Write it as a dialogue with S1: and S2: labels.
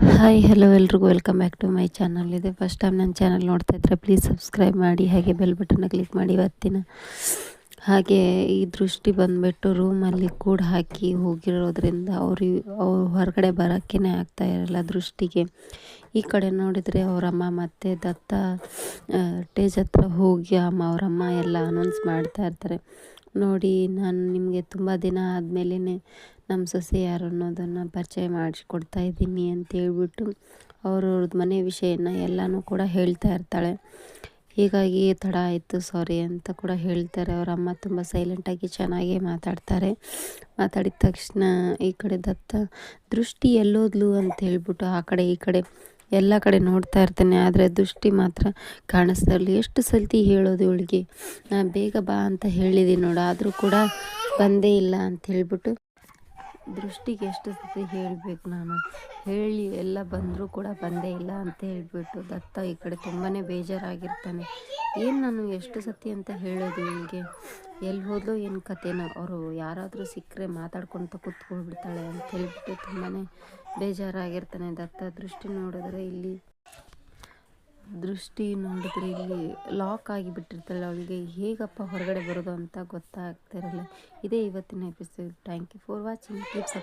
S1: Hi hello ಎಲ್ರಿಗೂ. Welcome back to my channel ಇದೆ first time ನನ್ನ ಚಾನಲ್ ನೋಡ್ತಾ ಇದ್ದರೆ ಪ್ಲೀಸ್ ಸಬ್ಸ್ಕ್ರೈಬ್ ಮಾಡಿ, ಹಾಗೆ ಬೆಲ್ ಬಟನ್ನ ಕ್ಲಿಕ್ ಮಾಡಿ ಇವತ್ತಿನ ಹಾಗೆ ಈ ದೃಷ್ಟಿ ಬಂದುಬಿಟ್ಟು ರೂಮಲ್ಲಿ ಕೂಡ ಹಾಕಿ ಹೋಗಿರೋದ್ರಿಂದ ಅವರು ಅವ್ರು ಹೊರಗಡೆ ಬರೋಕ್ಕೇ ಆಗ್ತಾ ಇರಲ್ಲ ದೃಷ್ಟಿಗೆ. ಈ ಕಡೆ ನೋಡಿದರೆ ಅವರಮ್ಮ ಮತ್ತು ದತ್ತ ಟೇಜ್ ಹತ್ರ ಹೋಗಿ ಅಮ್ಮ ಅವರಮ್ಮ ಎಲ್ಲ ಅನೌನ್ಸ್ ಮಾಡ್ತಾ ಇರ್ತಾರೆ. ನೋಡಿ, ನಾನು ನಿಮಗೆ ತುಂಬ ದಿನ ಆದಮೇಲೆ ನಮ್ಮ ಸೊಸೆ ಯಾರು ಅನ್ನೋದನ್ನು ಪರಿಚಯ ಮಾಡಿಸ್ಕೊಡ್ತಾ ಇದ್ದೀನಿ ಅಂತ ಹೇಳ್ಬಿಟ್ಟು ಅವ್ರವ್ರದ್ದು ಮನೆ ವಿಷಯನ ಎಲ್ಲನೂ ಕೂಡ ಹೇಳ್ತಾ ಇರ್ತಾಳೆ. ಹೀಗಾಗಿ ತಡ ಆಯಿತು ಸಾರಿ ಅಂತ ಕೂಡ ಹೇಳ್ತಾರೆ. ಅವ್ರ ಅಮ್ಮ ತುಂಬ ಸೈಲೆಂಟಾಗಿ ಚೆನ್ನಾಗಿ ಮಾತಾಡ್ತಾರೆ. ಮಾತಾಡಿದ ತಕ್ಷಣ ಈ ಕಡೆ ದತ್ತ, ದೃಷ್ಟಿ ಎಲ್ಲೋದ್ಲು? ಅಂತ ಹೇಳ್ಬಿಟ್ಟು ಆ ಕಡೆ, ಈ ಕಡೆ ಎಲ್ಲ ಕಡೆ ನೋಡ್ತಾ ಇರ್ತಾನೆ. ಆದರೆ ದೃಷ್ಟಿ ಮಾತ್ರ ಕಾಣಿಸ್ತಾ ಎಷ್ಟು ಸಲ್ತಿ ಹೇಳೋದು ಇವಳಿಗೆ? ನಾನು ಬೇಗ ಬಾ ಅಂತ ಹೇಳಿದ್ದೀನಿ ನೋಡು. ಆದರೂ ಕೂಡ ಬಂದೇ ಇಲ್ಲ ಅಂತ ಹೇಳ್ಬಿಟ್ಟು ದೃಷ್ಟಿಗೆ ಎಷ್ಟು ಸತಿ ಹೇಳಬೇಕು ನಾನು? ಹೇಳಿ, ಎಲ್ಲ ಬಂದರೂ ಕೂಡ ಬಂದೇ ಇಲ್ಲ ಅಂತ ಹೇಳ್ಬಿಟ್ಟು ದತ್ತ ಈ ಕಡೆ ತುಂಬಾ ಬೇಜಾರಾಗಿರ್ತಾನೆ. ಏನು ನಾನು ಎಷ್ಟು ಸತಿ ಅಂತ ಹೇಳೋದು ಇವಳಿಗೆ ಎಲ್ಲಿ ಹೋದಲೋ ಏನು ಕಥೆನ ಅವರು ಯಾರಾದರೂ ಸಿಕ್ಕರೆ ಮಾತಾಡ್ಕೊತ ಕೂತ್ಕೊಳ್ಬಿಡ್ತಾಳೆ ಅಂತ ಹೇಳ್ಬಿಟ್ಟು ತುಂಬಾ ಬೇಜಾರಾಗಿರ್ತಾನೆ ದತ್ತ. ದೃಷ್ಟಿ ನೋಡಿದ್ರೆ ಇಲ್ಲಿ ದೃಷ್ಟಿ ನೋಡಿದ್ರೆ ಇಲ್ಲಿ ಲಾಕ್ ಆಗಿಬಿಟ್ಟಿರ್ತಾಳೆ ಅವಳಿಗೆ ಹೇಗಪ್ಪ ಹೊರಗಡೆ ಬರೋದು ಅಂತ ಗೊತ್ತಾಗ್ತಿರಲ್ಲ ಇದೇ ಇವತ್ತಿನ episode thank you for watching tips